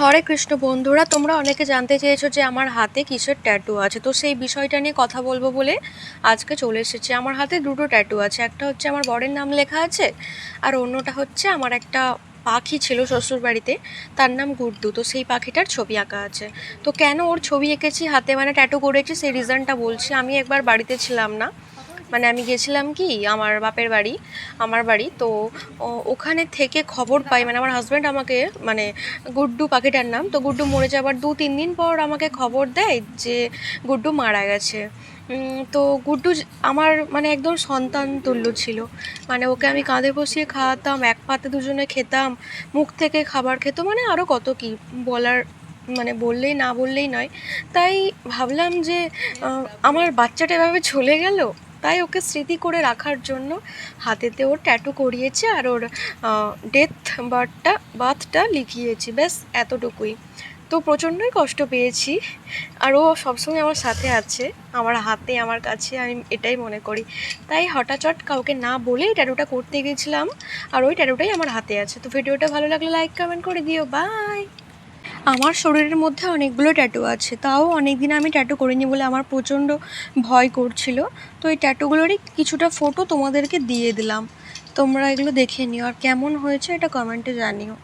হরে কৃষ্ণ বন্ধুরা, তোমরা অনেকে জানতে চেয়েছো যে আমার হাতে কিসের ট্যাটু আছে। তো সেই বিষয়টা নিয়ে কথা বলব বলে আজকে চলে এসেছি। আমার হাতে দুটো ট্যাটু আছে, একটা হচ্ছে আমার বরের নাম লেখা আছে আর অন্যটা হচ্ছে আমার একটা পাখি ছিল শ্বশুর বাড়িতে, তার নাম গুড্ডু। তো সেই পাখিটার ছবি আঁকা আছে। তো কেন ওর ছবি এঁকেছি, হাতে মানে ট্যাটু করেছি, সেই রিজনটা বলছি। আমি একবার বাড়িতে ছিলাম না। মানে আমি গেছিলাম কি, আমার বাপের বাড়ি, আমার বাড়ি, তো ওখানে থেকে খবর পাই মানে আমার হাজব্যান্ড আমাকে মানে গুড্ডু পাখিটার নাম, তো গুড্ডু মরে যাবার দু, তিন দিন পর আমাকে খবর দেয় যে গুড্ডু মারা গেছে। তো গুড্ডু আমার মানে একদম সন্তান তুল্য ছিল। মানে ওকে আমি কাঁধে বসিয়ে খাওয়াতাম, এক পাতে দুজনে খেতাম, মুখ থেকে খাবার খেত মানে আরও কত কি বলার মানে বললেই না বললেই নয়। তাই ভাবলাম যে আমার বাচ্চাটা এভাবে চলে গেল? তাই ওকে স্মৃতি করে রাখার জন্য হাতেতে ওর ট্যাটু করিয়েছে আর ওর ডেথ বার্থটা বার্থটা লিখিয়েছি। ব্যাস, এতটুকুই। তো প্রচণ্ডই কষ্ট পেয়েছি। আর ও সবসময় আমার সাথে আছে। আমার হাতে, আমার কাছে, আমি এটাই মনে করি। তাই হঠাৎ কাউকে না বলেই ট্যাটুটা করতে গেছিলাম। আর ওই ট্যাটুটাই আমার হাতে আছে। তো ভিডিওটা ভালো লাগলে লাইক কমেন্ট করে দিও। বাই আমার শরীরের মধ্যে অনেকগুলো ট্যাটু আছে। তাও অনেক দিন আমি ট্যাটু করিনি বলে আমার প্রচণ্ড ভয় করছিল। তো এই ট্যাটুগুলোরই কিছুটা ফটো তোমাদেরকে দিয়ে দিলাম। তোমরা এগুলো দেখে নিও। আর কেমন হয়েছে এটা কমেন্টে জানিও।